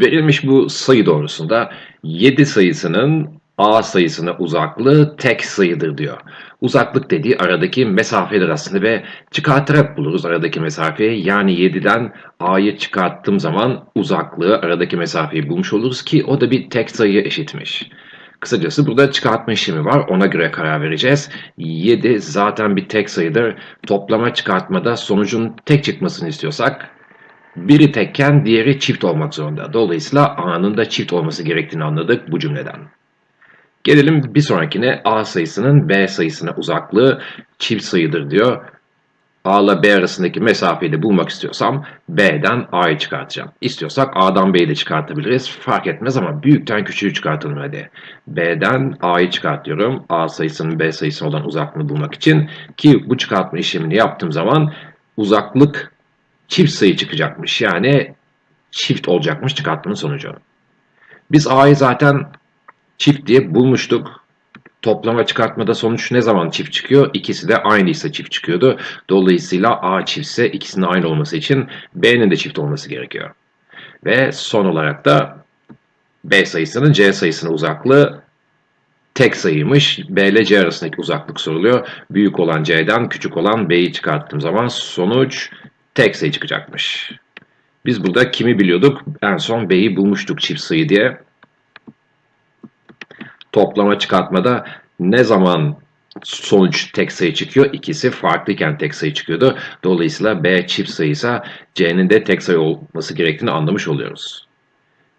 Verilmiş bu sayı doğrusunda 7 sayısının A sayısına uzaklığı tek sayıdır diyor. Uzaklık dediği aradaki mesafedir aslında ve çıkartarak buluruz aradaki mesafeyi. Yani 7'den A'yı çıkarttığım zaman uzaklığı aradaki mesafeyi bulmuş oluruz ki o da bir tek sayıya eşitmiş. Kısacası burada çıkartma işlemi var. Ona göre karar vereceğiz. 7 zaten bir tek sayıdır. Toplama çıkartmada sonucun tek çıkmasını istiyorsak biri tekken diğeri çift olmak zorunda. Dolayısıyla A'nın da çift olması gerektiğini anladık bu cümleden. Gelelim bir sonrakine A sayısının B sayısına uzaklığı çift sayıdır diyor. A ile B arasındaki mesafeyi de bulmak istiyorsam B'den A'yı çıkartacağım. İstiyorsak A'dan B'yi de çıkartabiliriz. Fark etmez ama büyükten küçüğü çıkartalım hadi. B'den A'yı çıkartıyorum. A sayısının B sayısına olan uzaklığını bulmak için. Ki bu çıkartma işlemini yaptığım zaman uzaklık çift sayı çıkacakmış. Yani çift olacakmış çıkartmanın sonucu. Biz A'yı zaten çift diye bulmuştuk. Toplama çıkartmada sonuç ne zaman çift çıkıyor? İkisi de aynıysa çift çıkıyordu. Dolayısıyla A çiftse ikisinin aynı olması için B'nin de çift olması gerekiyor. Ve son olarak da B sayısının C sayısına uzaklığı tek sayıymış. B ile C arasındaki uzaklık soruluyor. Büyük olan C'den küçük olan B'yi çıkarttığım zaman sonuç tek sayı çıkacakmış. Biz burada kimi biliyorduk? En son B'yi bulmuştuk çift sayı diye toplama çıkartmada ne zaman sonuç tek sayı çıkıyor? İkisi farklıyken tek sayı çıkıyordu. Dolayısıyla B çift sayıysa C'nin de tek sayı olması gerektiğini anlamış oluyoruz.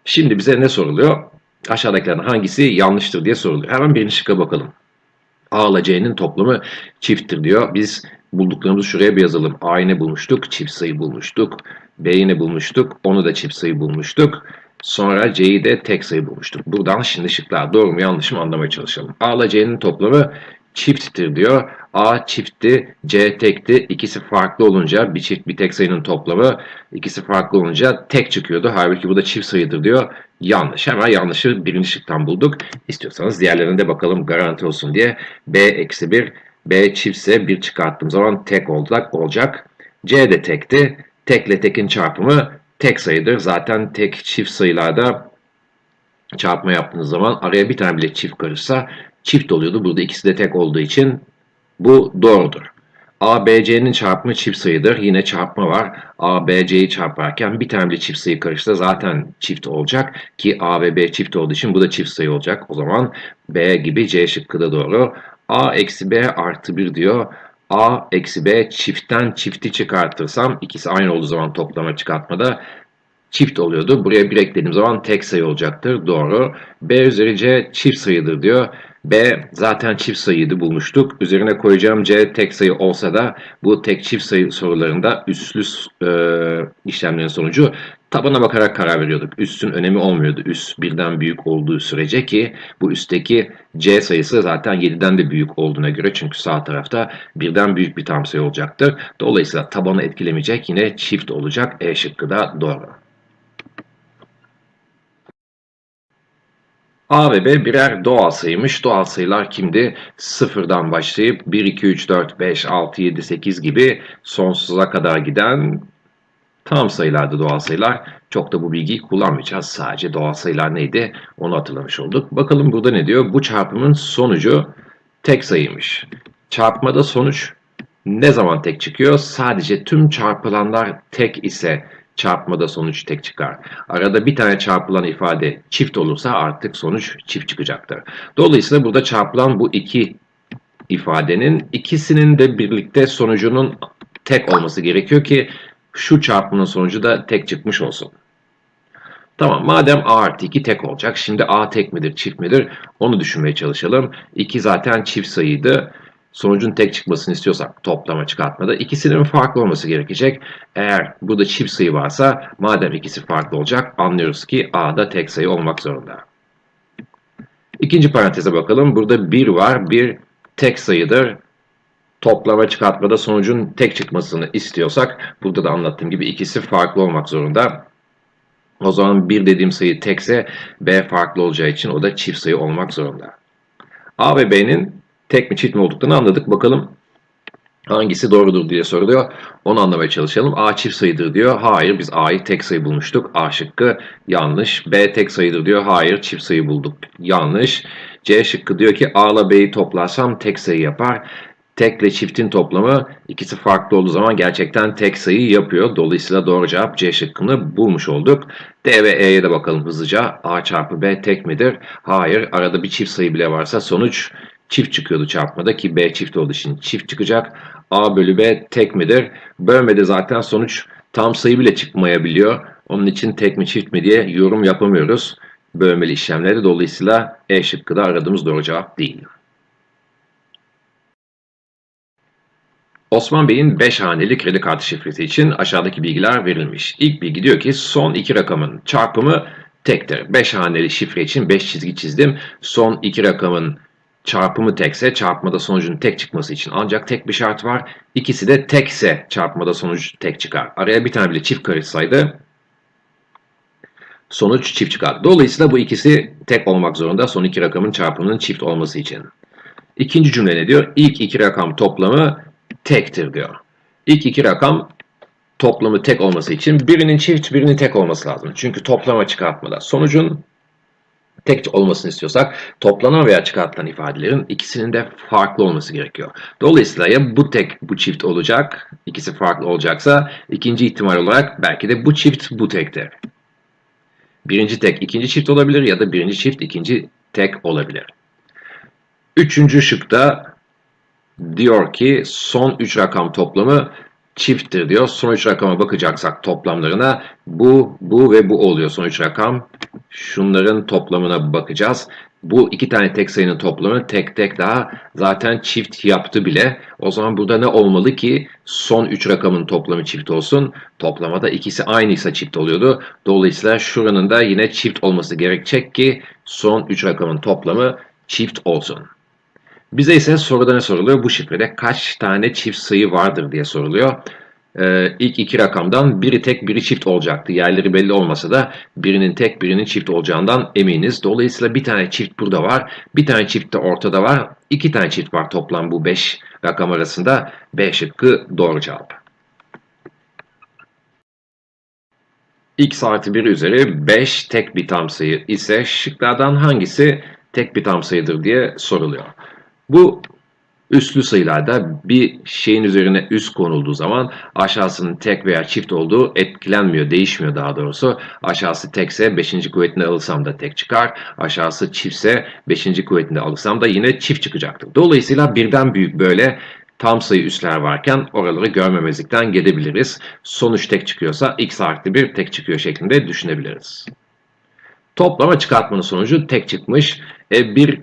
Şimdi bize ne soruluyor? Aşağıdakilerden hangisi yanlıştır diye soruluyor. Hemen birinci şıkka bakalım. A ile C'nin toplamı çifttir diyor. Biz bulduklarımızı şuraya bir yazalım. A'yı ne bulmuştuk? Çift sayı bulmuştuk. B'yi ne bulmuştuk? Onu da çift sayı bulmuştuk. Sonra C'yi de tek sayı bulmuştuk. Buradan şimdi şıklar doğru mu yanlış mı anlamaya çalışalım. A ile C'nin toplamı çifttir diyor. A çiftti, C tekti. İkisi farklı olunca bir çift bir tek sayının toplamı ikisi farklı olunca tek çıkıyordu. Halbuki bu da çift sayıdır diyor. Yanlış. Hemen yanlışı birinci şıktan bulduk. İstiyorsanız diğerlerine de bakalım garanti olsun diye. B eksi 1. B çiftse 1 çıkarttığım zaman tek olacak. olacak. C de tekti. Tekle tekin çarpımı tek sayıdır. Zaten tek çift sayılarda çarpma yaptığınız zaman araya bir tane bile çift karışsa çift oluyordu. Burada ikisi de tek olduğu için bu doğrudur. A, B, C'nin çarpımı çift sayıdır. Yine çarpma var. A, B, C'yi çarparken bir tane bile çift sayı karışsa zaten çift olacak. Ki A ve B çift olduğu için bu da çift sayı olacak. O zaman B gibi C şıkkı da doğru. A eksi B artı 1 diyor. A eksi B çiftten çifti çıkartırsam ikisi aynı olduğu zaman toplama çıkartmada çift oluyordu. Buraya bir eklediğim zaman tek sayı olacaktır. Doğru. B üzeri C çift sayıdır diyor. B zaten çift sayıydı bulmuştuk. Üzerine koyacağım C tek sayı olsa da bu tek çift sayı sorularında üslü e, işlemlerin sonucu tabana bakarak karar veriyorduk. Üstün önemi olmuyordu. Üst birden büyük olduğu sürece ki bu üstteki C sayısı zaten 7'den de büyük olduğuna göre çünkü sağ tarafta birden büyük bir tam sayı olacaktır. Dolayısıyla tabanı etkilemeyecek yine çift olacak. E şıkkı da doğru. A ve B birer doğal sayıymış. Doğal sayılar kimdi? Sıfırdan başlayıp 1, 2, 3, 4, 5, 6, 7, 8 gibi sonsuza kadar giden tam sayılardı doğal sayılar. Çok da bu bilgiyi kullanmayacağız. Sadece doğal sayılar neydi onu hatırlamış olduk. Bakalım burada ne diyor? Bu çarpımın sonucu tek sayıymış. Çarpmada sonuç ne zaman tek çıkıyor? Sadece tüm çarpılanlar tek ise çarpmada sonuç tek çıkar. Arada bir tane çarpılan ifade çift olursa artık sonuç çift çıkacaktır. Dolayısıyla burada çarpılan bu iki ifadenin ikisinin de birlikte sonucunun tek olması gerekiyor ki şu çarpmanın sonucu da tek çıkmış olsun. Tamam madem a artı 2 tek olacak. Şimdi a tek midir çift midir onu düşünmeye çalışalım. 2 zaten çift sayıydı sonucun tek çıkmasını istiyorsak toplama çıkartmada ikisinin farklı olması gerekecek. Eğer burada çift sayı varsa madem ikisi farklı olacak anlıyoruz ki A'da tek sayı olmak zorunda. İkinci paranteze bakalım. Burada 1 var. 1 tek sayıdır. Toplama çıkartmada sonucun tek çıkmasını istiyorsak burada da anlattığım gibi ikisi farklı olmak zorunda. O zaman 1 dediğim sayı tekse B farklı olacağı için o da çift sayı olmak zorunda. A ve B'nin tek mi çift mi olduklarını anladık. Bakalım Hangisi doğrudur diye soruluyor. Onu anlamaya çalışalım. A çift sayıdır diyor. Hayır biz A'yı tek sayı bulmuştuk. A şıkkı yanlış. B tek sayıdır diyor. Hayır çift sayı bulduk. Yanlış. C şıkkı diyor ki A ile B'yi toplarsam tek sayı yapar. Tekle çiftin toplamı ikisi farklı olduğu zaman gerçekten tek sayı yapıyor. Dolayısıyla doğru cevap C şıkkını bulmuş olduk. D ve E'ye de bakalım hızlıca. A çarpı B tek midir? Hayır. Arada bir çift sayı bile varsa sonuç çift çıkıyordu çarpmada ki B çift olduğu için çift çıkacak. A bölü B tek midir? Bölmede zaten sonuç tam sayı bile çıkmayabiliyor. Onun için tek mi çift mi diye yorum yapamıyoruz. Bölmeli işlemleri dolayısıyla E şıkkı da aradığımız doğru cevap değil. Osman Bey'in 5 haneli kredi kartı şifresi için aşağıdaki bilgiler verilmiş. İlk bilgi diyor ki son iki rakamın çarpımı tektir. 5 haneli şifre için 5 çizgi çizdim. Son iki rakamın çarpımı tekse çarpmada sonucun tek çıkması için ancak tek bir şart var. İkisi de tekse çarpmada sonuç tek çıkar. Araya bir tane bile çift karışsaydı sonuç çift çıkar. Dolayısıyla bu ikisi tek olmak zorunda son iki rakamın çarpımının çift olması için. İkinci cümle ne diyor? İlk iki rakam toplamı tektir diyor. İlk iki rakam toplamı tek olması için birinin çift birinin tek olması lazım. Çünkü toplama çıkartmada sonucun tek olmasını istiyorsak toplanan veya çıkartılan ifadelerin ikisinin de farklı olması gerekiyor. Dolayısıyla ya bu tek bu çift olacak, ikisi farklı olacaksa ikinci ihtimal olarak belki de bu çift bu tektir. Birinci tek ikinci çift olabilir ya da birinci çift ikinci tek olabilir. Üçüncü şıkta diyor ki son 3 rakam toplamı çifttir diyor. Son 3 rakama bakacaksak toplamlarına bu, bu ve bu oluyor. Son 3 rakam şunların toplamına bakacağız. Bu iki tane tek sayının toplamı tek tek daha zaten çift yaptı bile. O zaman burada ne olmalı ki son 3 rakamın toplamı çift olsun. Toplamada ikisi aynıysa çift oluyordu. Dolayısıyla şuranın da yine çift olması gerekecek ki son 3 rakamın toplamı çift olsun. Bize ise soruda ne soruluyor? Bu şifrede kaç tane çift sayı vardır diye soruluyor. Ee, ilk iki rakamdan biri tek biri çift olacaktı. Yerleri belli olmasa da birinin tek birinin çift olacağından eminiz. Dolayısıyla bir tane çift burada var. Bir tane çift de ortada var. İki tane çift var toplam bu 5 rakam arasında. B şıkkı doğru cevap. x artı 1 üzeri 5 tek bir tam sayı ise şıklardan hangisi tek bir tam sayıdır diye soruluyor. Bu üslü sayılarda bir şeyin üzerine üst konulduğu zaman aşağısının tek veya çift olduğu etkilenmiyor, değişmiyor daha doğrusu. Aşağısı tekse 5. kuvvetini alırsam da tek çıkar. Aşağısı çiftse 5. kuvvetini alırsam da yine çift çıkacaktır. Dolayısıyla birden büyük böyle tam sayı üsler varken oraları görmemezlikten gelebiliriz. Sonuç tek çıkıyorsa x artı 1 tek çıkıyor şeklinde düşünebiliriz. Toplama çıkartmanın sonucu tek çıkmış. E, bir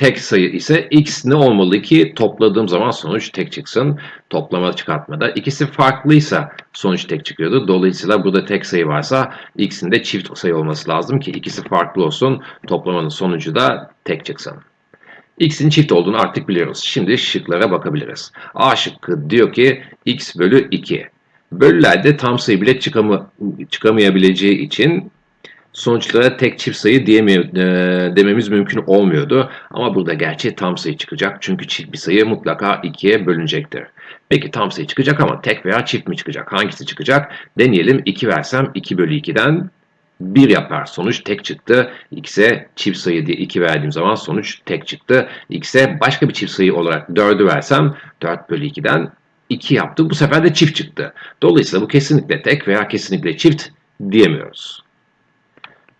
tek sayı ise x ne olmalı ki topladığım zaman sonuç tek çıksın. Toplama çıkartmada. İkisi farklıysa sonuç tek çıkıyordu. Dolayısıyla burada tek sayı varsa x'in de çift sayı olması lazım ki ikisi farklı olsun. Toplamanın sonucu da tek çıksın. X'in çift olduğunu artık biliyoruz. Şimdi şıklara bakabiliriz. A şıkkı diyor ki x bölü 2. Bölülerde tam sayı bile çıkamı, çıkamayabileceği için sonuçlara tek çift sayı diyeme, e, dememiz mümkün olmuyordu. Ama burada gerçi tam sayı çıkacak. Çünkü çift bir sayı mutlaka 2'ye bölünecektir. Peki tam sayı çıkacak ama tek veya çift mi çıkacak? Hangisi çıkacak? Deneyelim. 2 versem 2 bölü 2'den 1 yapar. Sonuç tek çıktı. X'e çift sayı diye 2 verdiğim zaman sonuç tek çıktı. X'e başka bir çift sayı olarak 4'ü versem 4 bölü 2'den 2 yaptı. Bu sefer de çift çıktı. Dolayısıyla bu kesinlikle tek veya kesinlikle çift diyemiyoruz.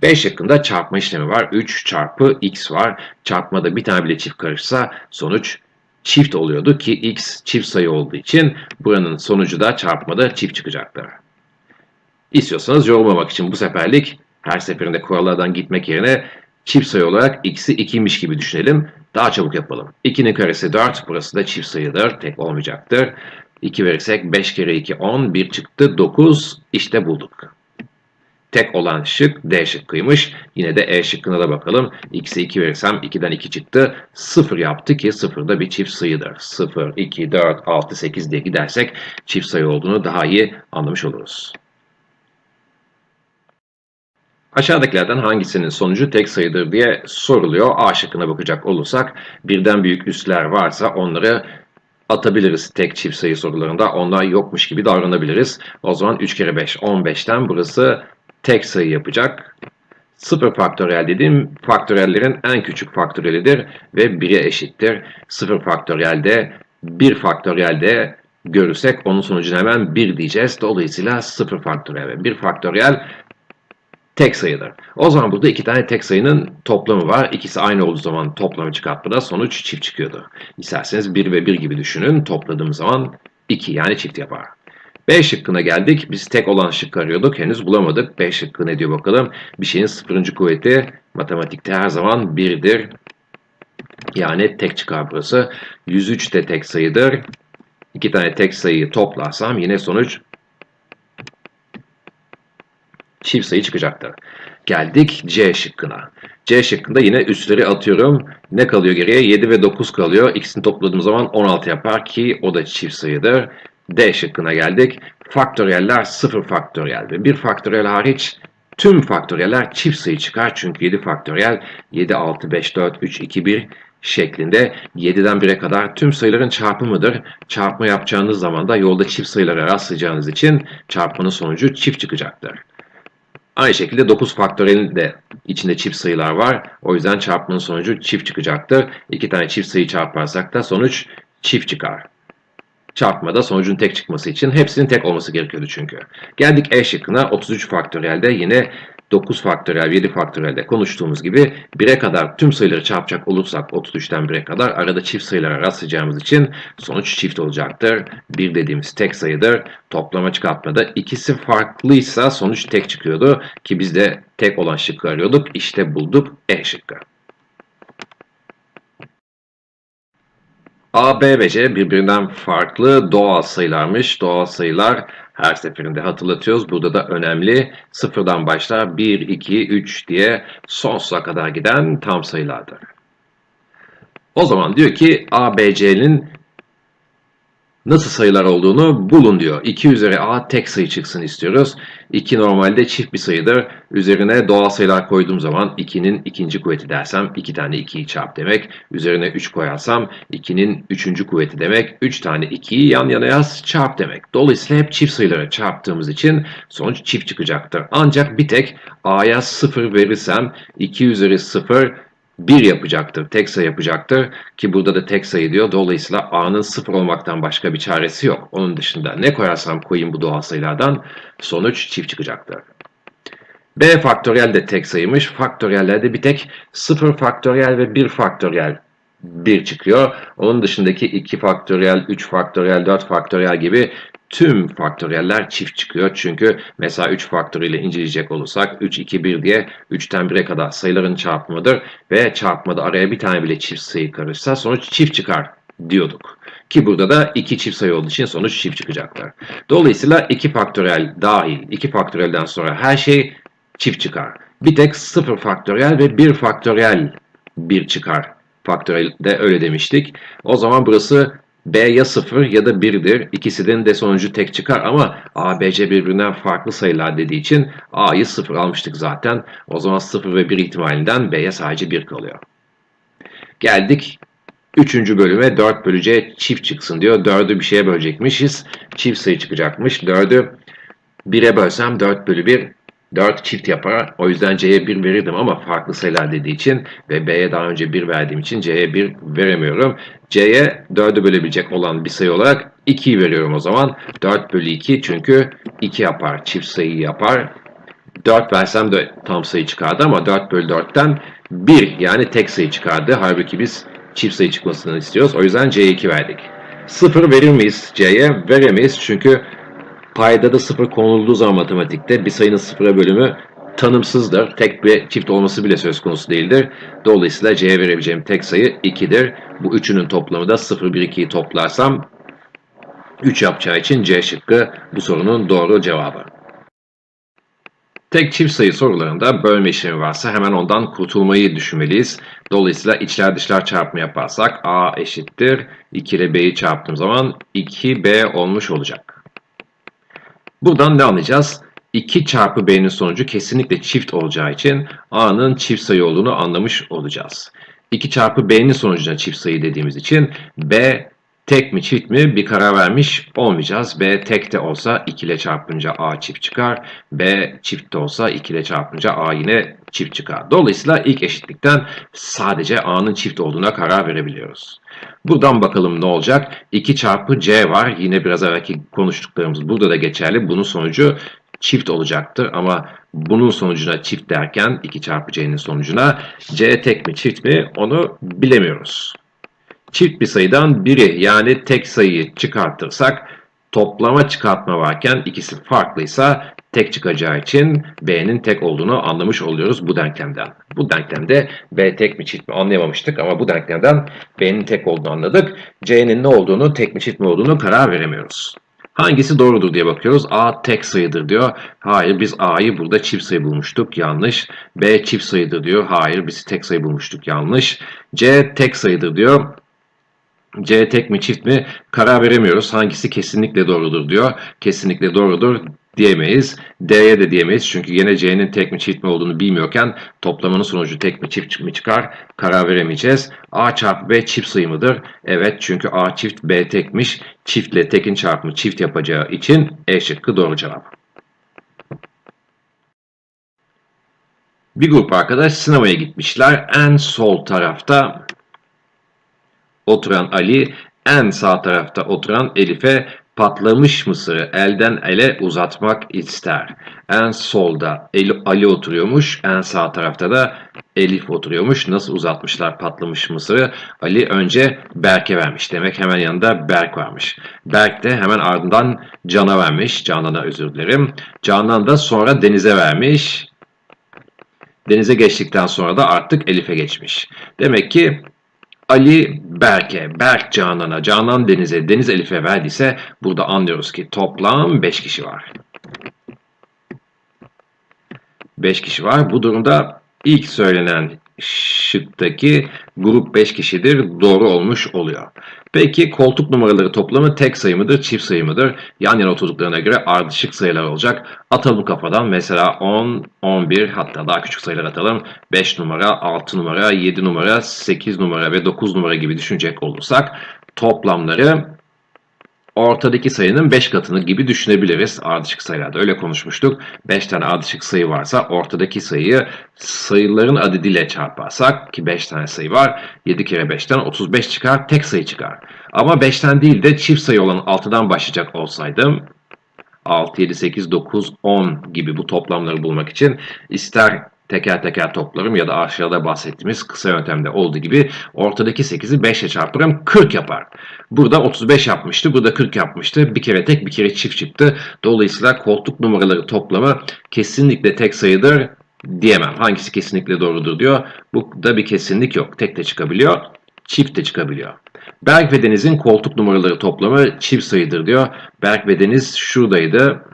B şıkkında çarpma işlemi var. 3 çarpı x var. Çarpmada bir tane bile çift karışsa sonuç çift oluyordu ki x çift sayı olduğu için buranın sonucu da çarpmada çift çıkacaktır. İstiyorsanız yorumlamak için bu seferlik her seferinde kurallardan gitmek yerine çift sayı olarak x'i 2'ymiş gibi düşünelim. Daha çabuk yapalım. 2'nin karesi 4. Burası da çift sayıdır. Tek olmayacaktır. 2 verirsek 5 kere 2 10. 1 çıktı 9. İşte bulduk. Tek olan şık D şıkkıymış. Yine de E şıkkına da bakalım. X'e 2 verirsem 2'den 2 çıktı. 0 yaptı ki 0 da bir çift sayıdır. 0, 2, 4, 6, 8 diye gidersek çift sayı olduğunu daha iyi anlamış oluruz. Aşağıdakilerden hangisinin sonucu tek sayıdır diye soruluyor. A şıkkına bakacak olursak birden büyük üsler varsa onları atabiliriz tek çift sayı sorularında. Onlar yokmuş gibi davranabiliriz. O zaman 3 kere 5 15'ten burası tek sayı yapacak. 0 faktöriyel dediğim faktöriyellerin en küçük faktöriyelidir ve 1'e eşittir. 0 faktöriyelde 1 faktöriyelde görürsek onun sonucunu hemen 1 diyeceğiz. Dolayısıyla 0 faktöriyel ve 1 faktöriyel tek sayıdır. O zaman burada iki tane tek sayının toplamı var. İkisi aynı olduğu zaman toplamı çıkartmada sonuç çift çıkıyordu. İsterseniz 1 ve 1 gibi düşünün. Topladığım zaman 2 yani çift yapar. B şıkkına geldik. Biz tek olan şık arıyorduk. Henüz bulamadık. B şıkkı ne diyor bakalım. Bir şeyin sıfırıncı kuvveti matematikte her zaman 1'dir. Yani tek çıkar burası. 103 de tek sayıdır. İki tane tek sayıyı toplarsam yine sonuç çift sayı çıkacaktır. Geldik C şıkkına. C şıkkında yine üstleri atıyorum. Ne kalıyor geriye? 7 ve 9 kalıyor. İkisini topladığım zaman 16 yapar ki o da çift sayıdır. D şıkkına geldik. Faktöriyeller 0 faktöriyel ve 1 faktöriyel hariç tüm faktöriyeller çift sayı çıkar. Çünkü 7 faktöriyel 7, 6, 5, 4, 3, 2, 1 şeklinde 7'den 1'e kadar tüm sayıların çarpımıdır. Çarpma yapacağınız zaman da yolda çift sayılara rastlayacağınız için çarpmanın sonucu çift çıkacaktır. Aynı şekilde 9 faktöriyelin de içinde çift sayılar var. O yüzden çarpmanın sonucu çift çıkacaktır. İki tane çift sayı çarparsak da sonuç çift çıkar. Çarpmada sonucun tek çıkması için hepsinin tek olması gerekiyordu çünkü. Geldik E şıkkına 33 faktöriyelde yine 9 faktöriyel, 7 faktöriyelde konuştuğumuz gibi 1'e kadar tüm sayıları çarpacak olursak 33'ten 1'e kadar arada çift sayılara rastlayacağımız için sonuç çift olacaktır. 1 dediğimiz tek sayıdır. Toplama çıkartmada ikisi farklıysa sonuç tek çıkıyordu ki biz de tek olan şıkkı arıyorduk. İşte bulduk E şıkkı. A, B ve C birbirinden farklı doğal sayılarmış. Doğal sayılar her seferinde hatırlatıyoruz. Burada da önemli. Sıfırdan başlar 1, 2, 3 diye sonsuza kadar giden tam sayılardır. O zaman diyor ki A, B, C'nin nasıl sayılar olduğunu bulun diyor. 2 üzeri A tek sayı çıksın istiyoruz. 2 normalde çift bir sayıdır. Üzerine doğal sayılar koyduğum zaman 2'nin ikinci kuvveti dersem 2 tane 2'yi çarp demek. Üzerine 3 koyarsam 2'nin üçüncü kuvveti demek. 3 tane 2'yi yan yana yaz çarp demek. Dolayısıyla hep çift sayılara çarptığımız için sonuç çift çıkacaktır. Ancak bir tek A'ya 0 verirsem 2 üzeri 0 1 yapacaktır, tek sayı yapacaktır ki burada da tek sayı diyor. Dolayısıyla a'nın 0 olmaktan başka bir çaresi yok. Onun dışında ne koyarsam koyayım bu doğal sayılardan sonuç çift çıkacaktır. B faktöriyel de tek sayıymış. Faktöriyellerde bir tek 0 faktöriyel ve 1 faktöriyel 1 çıkıyor. Onun dışındaki 2 faktöriyel, 3 faktöriyel, 4 faktöriyel gibi tüm faktöriyeller çift çıkıyor. Çünkü mesela 3 faktöriyeli inceleyecek olursak 3, 2, 1 diye 3'ten 1'e kadar sayıların çarpımıdır ve çarpmada araya bir tane bile çift sayı karışsa sonuç çift çıkar diyorduk. Ki burada da iki çift sayı olduğu için sonuç çift çıkacaktır. Dolayısıyla 2 faktöriyel dahil 2 faktöriyelden sonra her şey çift çıkar. Bir tek 0 faktöriyel ve 1 faktöriyel 1 çıkar. Faktöriyelde öyle demiştik. O zaman burası B ya 0 ya da 1'dir. İkisinin de sonucu tek çıkar ama A, B, C birbirinden farklı sayılar dediği için A'yı 0 almıştık zaten. O zaman 0 ve 1 ihtimalinden B'ye sadece 1 kalıyor. Geldik 3. bölüme 4 bölü C çift çıksın diyor. 4'ü bir şeye bölecekmişiz. Çift sayı çıkacakmış. 4'ü 1'e bölsem 4 bölü 1 4 çift yapar. O yüzden C'ye 1 verirdim ama farklı sayılar dediği için ve B'ye daha önce 1 verdiğim için C'ye 1 veremiyorum. C'ye 4'ü bölebilecek olan bir sayı olarak 2'yi veriyorum o zaman. 4 bölü 2 çünkü 2 yapar. Çift sayı yapar. 4 versem de tam sayı çıkardı ama 4 bölü 4'ten 1 yani tek sayı çıkardı. Halbuki biz çift sayı çıkmasını istiyoruz. O yüzden C'ye 2 verdik. 0 verir miyiz C'ye? Veremeyiz çünkü Payda da sıfır konulduğu zaman matematikte bir sayının sıfıra bölümü tanımsızdır. Tek bir çift olması bile söz konusu değildir. Dolayısıyla C'ye verebileceğim tek sayı 2'dir. Bu üçünün toplamı da 0, 1, 2'yi toplarsam 3 yapacağı için C şıkkı bu sorunun doğru cevabı. Tek çift sayı sorularında bölme işlemi varsa hemen ondan kurtulmayı düşünmeliyiz. Dolayısıyla içler dışlar çarpımı yaparsak A eşittir. 2 ile B'yi çarptığım zaman 2B olmuş olacak. Buradan ne anlayacağız? 2 çarpı B'nin sonucu kesinlikle çift olacağı için A'nın çift sayı olduğunu anlamış olacağız. 2 çarpı B'nin sonucuna çift sayı dediğimiz için B Tek mi çift mi bir karar vermiş olmayacağız. B tek de olsa 2 ile çarpınca A çift çıkar. B çift de olsa 2 ile çarpınca A yine çift çıkar. Dolayısıyla ilk eşitlikten sadece A'nın çift olduğuna karar verebiliyoruz. Buradan bakalım ne olacak? 2 çarpı C var. Yine biraz evvelki konuştuklarımız burada da geçerli. Bunun sonucu çift olacaktır ama bunun sonucuna çift derken 2 çarpı C'nin sonucuna C tek mi çift mi onu bilemiyoruz. Çift bir sayıdan biri yani tek sayıyı çıkartırsak toplama çıkartma varken ikisi farklıysa tek çıkacağı için B'nin tek olduğunu anlamış oluyoruz bu denklemden. Bu denklemde B tek mi çift mi anlayamamıştık ama bu denklemden B'nin tek olduğunu anladık. C'nin ne olduğunu, tek mi çift mi olduğunu karar veremiyoruz. Hangisi doğrudur diye bakıyoruz. A tek sayıdır diyor. Hayır biz A'yı burada çift sayı bulmuştuk. Yanlış. B çift sayıdır diyor. Hayır biz tek sayı bulmuştuk. Yanlış. C tek sayıdır diyor. C tek mi çift mi karar veremiyoruz. Hangisi kesinlikle doğrudur diyor. Kesinlikle doğrudur diyemeyiz. D'ye de diyemeyiz. Çünkü yine C'nin tek mi çift mi olduğunu bilmiyorken toplamanın sonucu tek mi çift mi çıkar karar veremeyeceğiz. A çarpı B çift sayı mıdır? Evet çünkü A çift B tekmiş. Çiftle tekin çarpımı çift yapacağı için E şıkkı doğru cevap. Bir grup arkadaş sinemaya gitmişler. En sol tarafta oturan Ali, en sağ tarafta oturan Elif'e patlamış mısırı elden ele uzatmak ister. En solda Ali oturuyormuş, en sağ tarafta da Elif oturuyormuş. Nasıl uzatmışlar patlamış mısırı? Ali önce Berk'e vermiş. Demek hemen yanında Berk varmış. Berk de hemen ardından Can'a vermiş. Canan'a özür dilerim. Canan da sonra Deniz'e vermiş. Denize geçtikten sonra da artık Elif'e geçmiş. Demek ki Ali Berk'e, Berk Canan'a, Canan Deniz'e, Deniz Elif'e verdiyse burada anlıyoruz ki toplam 5 kişi var. 5 kişi var. Bu durumda ilk söylenen şıktaki grup 5 kişidir doğru olmuş oluyor. Peki koltuk numaraları toplamı tek sayı mıdır, çift sayı mıdır? Yan yana oturduklarına göre ardışık sayılar olacak. Atalım kafadan mesela 10, 11 hatta daha küçük sayılar atalım. 5 numara, 6 numara, 7 numara, 8 numara ve 9 numara gibi düşünecek olursak toplamları ortadaki sayının 5 katını gibi düşünebiliriz ardışık sayılarda. Öyle konuşmuştuk. 5 tane ardışık sayı varsa ortadaki sayıyı sayıların adediyle çarparsak ki 5 tane sayı var. 7 kere 5'ten 35 çıkar. Tek sayı çıkar. Ama 5'ten değil de çift sayı olan 6'dan başlayacak olsaydım 6, 7, 8, 9, 10 gibi bu toplamları bulmak için ister teker teker toplarım ya da aşağıda bahsettiğimiz kısa yöntemde olduğu gibi ortadaki 8'i 5 ile çarparım 40 yapar. Burada 35 yapmıştı, burada 40 yapmıştı. Bir kere tek bir kere çift çıktı. Dolayısıyla koltuk numaraları toplamı kesinlikle tek sayıdır diyemem. Hangisi kesinlikle doğrudur diyor. Bu da bir kesinlik yok. Tek de çıkabiliyor, çift de çıkabiliyor. Berk ve Deniz'in koltuk numaraları toplamı çift sayıdır diyor. Berk ve Deniz şuradaydı.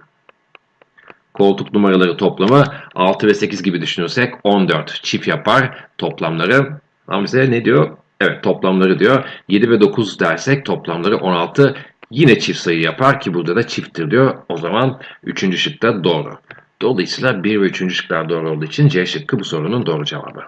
Koltuk numaraları toplamı 6 ve 8 gibi düşünürsek 14 çift yapar toplamları. Ama bize ne diyor? Evet toplamları diyor. 7 ve 9 dersek toplamları 16 yine çift sayı yapar ki burada da çifttir diyor. O zaman 3. şık da doğru. Dolayısıyla 1 ve 3. şıklar doğru olduğu için C şıkkı bu sorunun doğru cevabı.